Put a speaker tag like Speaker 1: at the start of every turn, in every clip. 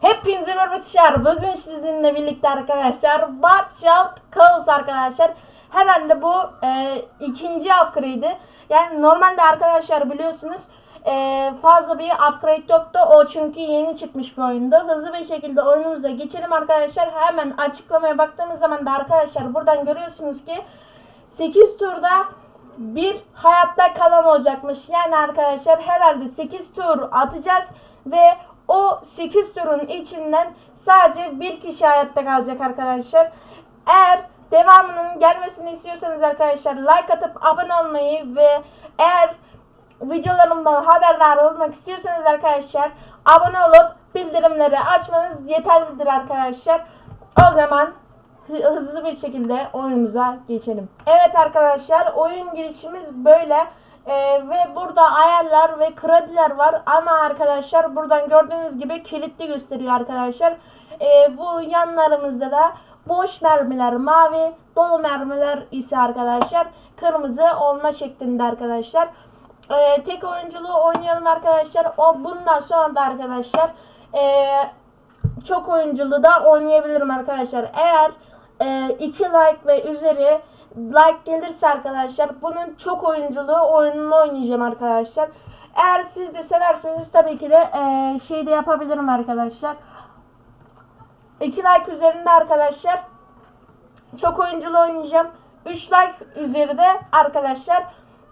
Speaker 1: Hepinize merhaba arkadaşlar. Bugün sizinle birlikte arkadaşlar Watch Out Chaos arkadaşlar. Herhalde bu e, ikinci upgrade'i. Yani normalde arkadaşlar biliyorsunuz e, fazla bir upgrade yoktu. O çünkü yeni çıkmış bir oyundu. Hızlı bir şekilde oyunumuza geçelim arkadaşlar. Hemen açıklamaya baktığımız zaman da arkadaşlar buradan görüyorsunuz ki 8 turda bir hayatta kalan olacakmış. Yani arkadaşlar herhalde 8 tur atacağız ve o 8 turun içinden sadece bir kişi hayatta kalacak arkadaşlar. Eğer devamının gelmesini istiyorsanız arkadaşlar like atıp abone olmayı ve eğer videolarımdan haberdar olmak istiyorsanız arkadaşlar abone olup bildirimleri açmanız yeterlidir arkadaşlar. O zaman hı- hızlı bir şekilde oyunumuza geçelim. Evet arkadaşlar oyun girişimiz böyle. Ee, ve burada ayarlar ve krediler var ama arkadaşlar buradan gördüğünüz gibi kilitli gösteriyor arkadaşlar. Ee, bu yanlarımızda da boş mermiler mavi, dolu mermiler ise arkadaşlar kırmızı olma şeklinde arkadaşlar. Ee, tek oyunculuğu oynayalım arkadaşlar. O bundan sonra da arkadaşlar ee, çok oyunculu da oynayabilirim arkadaşlar. Eğer 2 like ve üzeri like gelirse arkadaşlar bunun çok oyunculuğu oyununu oynayacağım arkadaşlar. Eğer siz de severseniz tabii ki de e, şey de yapabilirim arkadaşlar. 2 like üzerinde arkadaşlar çok oyunculu oynayacağım. 3 like üzeri de arkadaşlar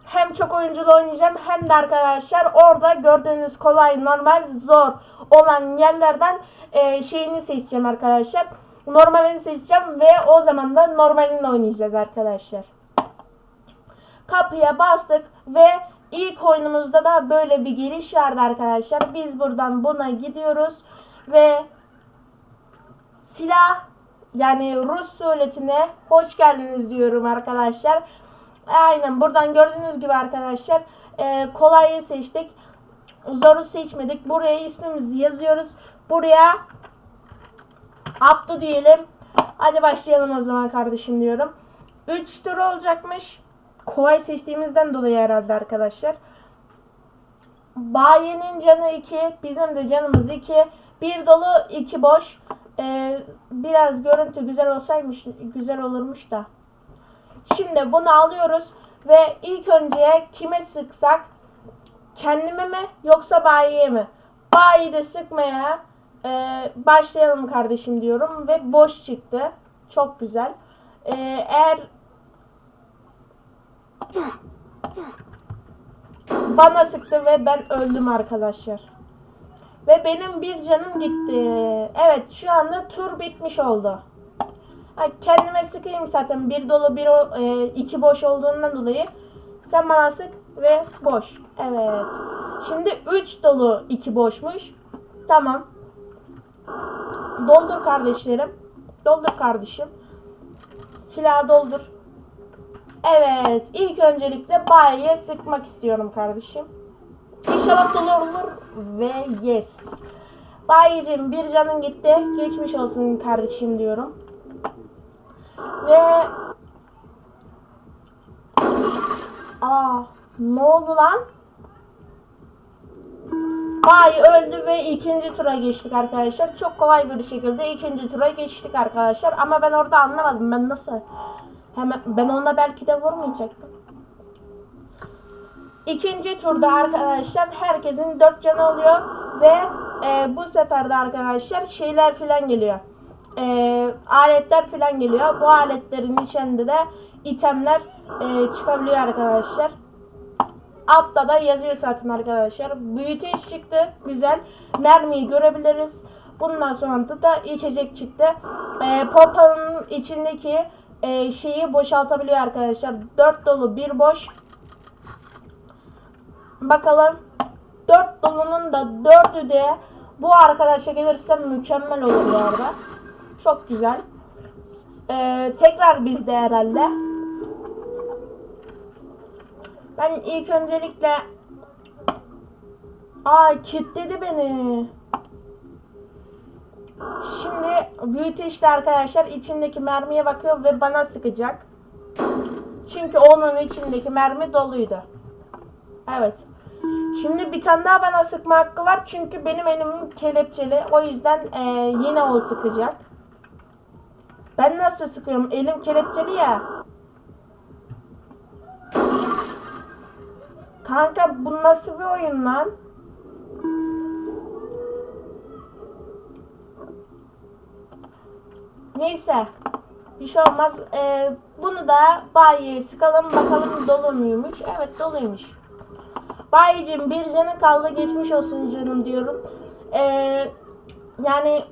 Speaker 1: hem çok oyunculu oynayacağım hem de arkadaşlar orada gördüğünüz kolay, normal, zor olan yerlerden e, şeyini seçeceğim arkadaşlar. Normalini seçeceğim ve o zaman da normalini oynayacağız arkadaşlar. Kapıya bastık ve ilk oyunumuzda da böyle bir giriş vardı arkadaşlar. Biz buradan buna gidiyoruz ve silah yani Rus suretine hoş geldiniz diyorum arkadaşlar. Aynen buradan gördüğünüz gibi arkadaşlar e, kolayı seçtik. Zoru seçmedik. Buraya ismimizi yazıyoruz. Buraya Abdu diyelim. Hadi başlayalım o zaman kardeşim diyorum. 3 tur olacakmış. Kolay seçtiğimizden dolayı herhalde arkadaşlar. Bayi'nin canı 2. Bizim de canımız 2. Bir dolu 2 boş. Ee, biraz görüntü güzel olsaymış güzel olurmuş da. Şimdi bunu alıyoruz ve ilk önce kime sıksak kendime mi yoksa bayiye mi? Bayi de sıkmaya e, başlayalım kardeşim diyorum ve boş çıktı. Çok güzel. E, eğer bana sıktı ve ben öldüm arkadaşlar. Ve benim bir canım gitti. Evet şu anda tur bitmiş oldu. Ha, kendime sıkayım zaten. Bir dolu bir e, iki boş olduğundan dolayı. Sen bana sık ve boş. Evet. Şimdi 3 dolu 2 boşmuş. Tamam. Doldur kardeşlerim. Doldur kardeşim. Silahı doldur. Evet. ilk öncelikle bayiye sıkmak istiyorum kardeşim. İnşallah dolu olur ve yes. Bayicim bir canın gitti. Geçmiş olsun kardeşim diyorum. Ve Aa, ne oldu lan? Bay öldü ve ikinci tura geçtik arkadaşlar. Çok kolay bir şekilde ikinci tura geçtik arkadaşlar. Ama ben orada anlamadım. Ben nasıl? Hemen ben ona belki de vurmayacaktım. İkinci turda arkadaşlar herkesin dört canı oluyor ve e, bu sefer de arkadaşlar şeyler filan geliyor. E, aletler filan geliyor. Bu aletlerin içinde de itemler e, çıkabiliyor arkadaşlar. Altta da yazıyor zaten arkadaşlar. Büyüteç çıktı. Güzel. Mermiyi görebiliriz. Bundan sonra da, içecek çıktı. E, Popal'ın içindeki e, şeyi boşaltabiliyor arkadaşlar. 4 dolu bir boş. Bakalım. 4 dolunun da 4'ü de bu arkadaşa gelirse mükemmel olur bu arada. Çok güzel. Ee, tekrar bizde herhalde. Ben ilk öncelikle Aa kilitledi beni. Şimdi büyüteçte arkadaşlar içindeki mermiye bakıyor ve bana sıkacak. Çünkü onun içindeki mermi doluydu. Evet. Şimdi bir tane daha bana sıkma hakkı var. Çünkü benim elim kelepçeli. O yüzden e, yine o sıkacak. Ben nasıl sıkıyorum? Elim kelepçeli ya. Kanka bu nasıl bir oyun lan? Neyse. Bir şey olmaz. Ee, bunu da bayiye sıkalım bakalım dolu muymuş. Evet doluymuş. Bayicim bir canı kaldı geçmiş olsun canım diyorum. Ee, yani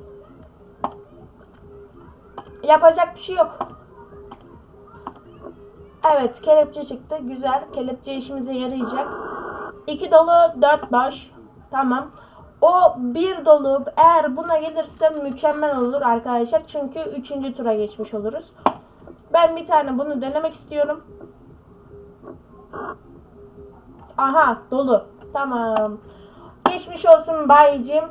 Speaker 1: yapacak bir şey yok. Evet kelepçe çıktı. Güzel. Kelepçe işimize yarayacak. 2 dolu 4 boş. Tamam. O bir dolu eğer buna gelirse mükemmel olur arkadaşlar. Çünkü 3. tura geçmiş oluruz. Ben bir tane bunu denemek istiyorum. Aha dolu. Tamam. Geçmiş olsun bayicim.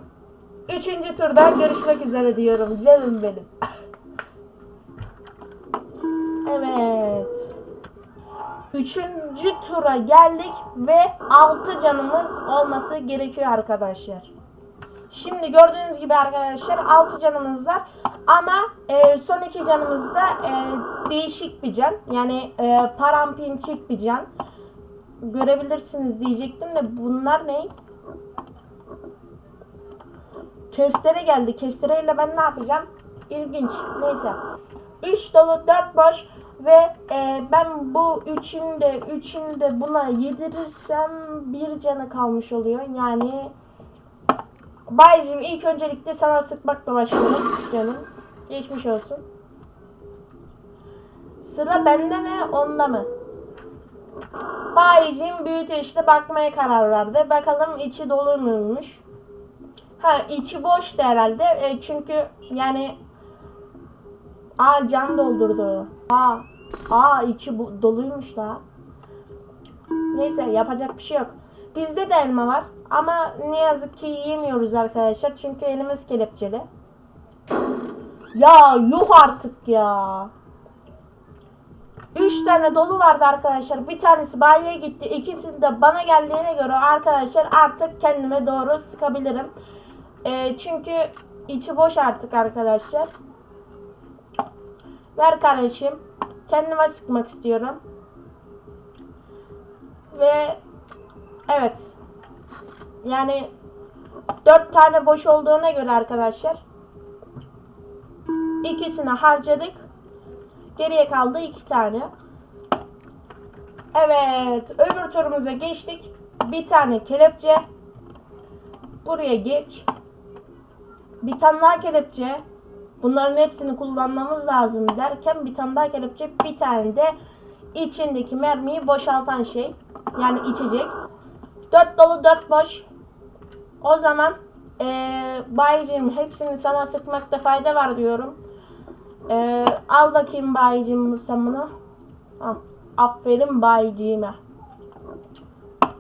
Speaker 1: Üçüncü turda görüşmek üzere diyorum canım benim. Evet. Üçüncü tura geldik ve altı canımız olması gerekiyor arkadaşlar. Şimdi gördüğünüz gibi arkadaşlar 6 canımız var. Ama e, son iki canımız da e, değişik bir can. Yani e, parampinçik bir can. Görebilirsiniz diyecektim de bunlar ne? Kestere geldi. Kestereyle ben ne yapacağım? İlginç. Neyse. 3 dolu 4 boş ve e, ben bu üçünü de üçünü de buna yedirirsem bir canı kalmış oluyor. Yani Baycım ilk öncelikle sana sıkmakla başlıyorum canım. Geçmiş olsun. Sıra bende mi onda mı? Baycım büyüteçte bakmaya karar verdi. Bakalım içi dolu muymuş? Ha içi boştu herhalde. E, çünkü yani Aa can doldurdu. Aa, aa içi bu, doluymuş da. Neyse yapacak bir şey yok. Bizde de elma var. Ama ne yazık ki yiyemiyoruz arkadaşlar. Çünkü elimiz kelepçeli. Ya yok artık ya. 3 tane dolu vardı arkadaşlar. Bir tanesi bayiye gitti. İkisi de bana geldiğine göre arkadaşlar artık kendime doğru sıkabilirim. Ee, çünkü içi boş artık arkadaşlar. Ver kardeşim. Kendime sıkmak istiyorum. Ve evet. Yani dört tane boş olduğuna göre arkadaşlar ikisini harcadık. Geriye kaldı iki tane. Evet. Öbür turumuza geçtik. Bir tane kelepçe. Buraya geç. Bir tane daha kelepçe. Bunların hepsini kullanmamız lazım derken bir tane daha kelepçe. Bir tane de içindeki mermiyi boşaltan şey. Yani içecek. Dört dolu dört boş. O zaman ee, bayicim hepsini sana sıkmakta fayda var diyorum. Ee, al bakayım bayicim sen bunu. Al. Aferin bayiciğime.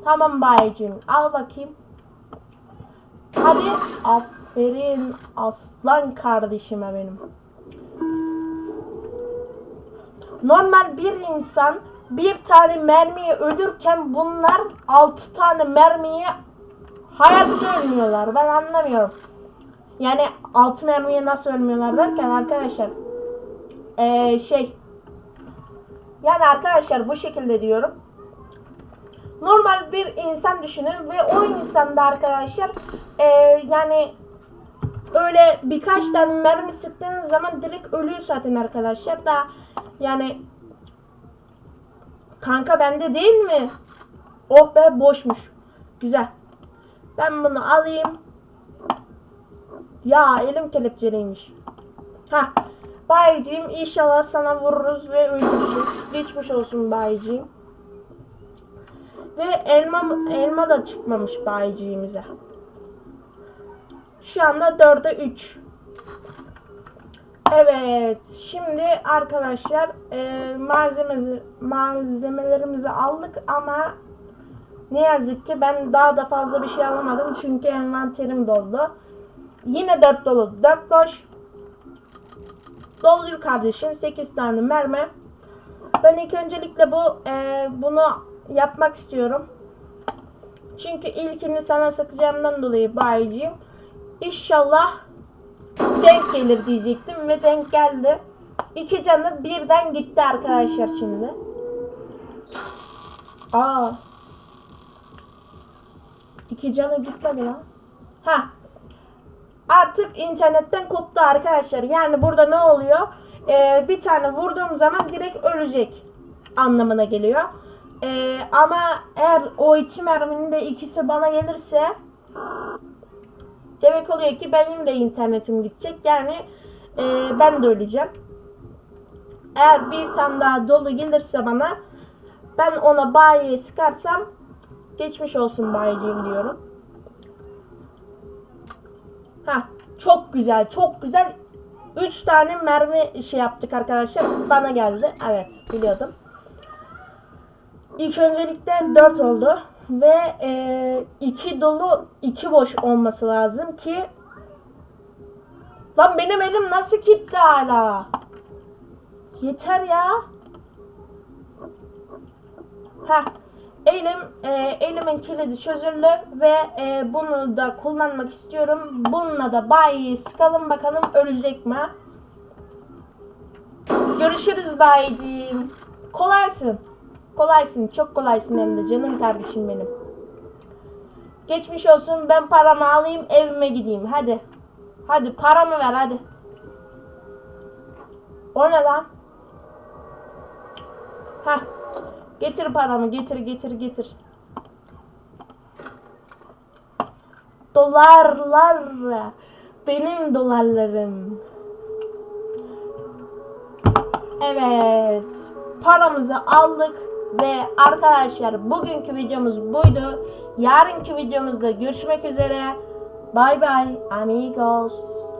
Speaker 1: Tamam bayicim. Al bakayım. Hadi. Aferin aslan kardeşime benim. Normal bir insan bir tane mermiye ölürken bunlar altı tane mermiye hayatta ölmüyorlar. Ben anlamıyorum. Yani altı mermiye nasıl ölmüyorlar derken arkadaşlar ee, şey yani arkadaşlar bu şekilde diyorum. Normal bir insan düşünün ve o insanda arkadaşlar ee, yani öyle birkaç tane mermi sıktığınız zaman direkt ölüyor zaten arkadaşlar da yani kanka bende değil mi? Oh be boşmuş. Güzel. Ben bunu alayım. Ya elim kelepçeliymiş. Ha. Bayiciğim inşallah sana vururuz ve ölürsün. Geçmiş olsun bayiciğim. Ve elma elma da çıkmamış bayiciğimize. Şu anda 4'e 3. Evet. Şimdi arkadaşlar e, malzememizi, malzemelerimizi aldık ama ne yazık ki ben daha da fazla bir şey alamadım. Çünkü envanterim doldu. Yine 4 dolu. 4 boş. Doldur kardeşim. 8 tane mermi. Ben ilk öncelikle bu e, bunu yapmak istiyorum. Çünkü ilkini sana sıkacağımdan dolayı bayiciyim. İnşallah denk gelir diyecektim ve denk geldi. İki canı birden gitti arkadaşlar şimdi. Aa. İki canı gitmedi lan. Ha. Artık internetten koptu arkadaşlar. Yani burada ne oluyor? Ee, bir tane vurduğum zaman direkt ölecek anlamına geliyor. Ee, ama eğer o iki merminin de ikisi bana gelirse demek oluyor ki benim de internetim gidecek. Yani e, ben de öleceğim. Eğer bir tane daha dolu gelirse bana ben ona bayiye sıkarsam geçmiş olsun bayiciğim diyorum. Ha çok güzel çok güzel. 3 tane mermi şey yaptık arkadaşlar. Bana geldi. Evet biliyordum. İlk öncelikle 4 oldu. Ve 2 dolu 2 boş olması lazım ki Lan benim elim nasıl kilitli hala? Yeter ya. Heh. Elim, e, elimin kilidi çözüldü ve e, bunu da kullanmak istiyorum. Bununla da bayiyi sıkalım bakalım ölecek mi? Görüşürüz bayiciğim. Kolaysın. Kolaysın. Çok kolaysın hem de canım kardeşim benim. Geçmiş olsun ben paramı alayım evime gideyim hadi. Hadi paramı ver hadi. O ne lan? Heh. Getir paramı getir getir getir. Dolarlar. Benim dolarlarım. Evet. Paramızı aldık ve arkadaşlar bugünkü videomuz buydu. Yarınki videomuzda görüşmek üzere. Bye bye amigos.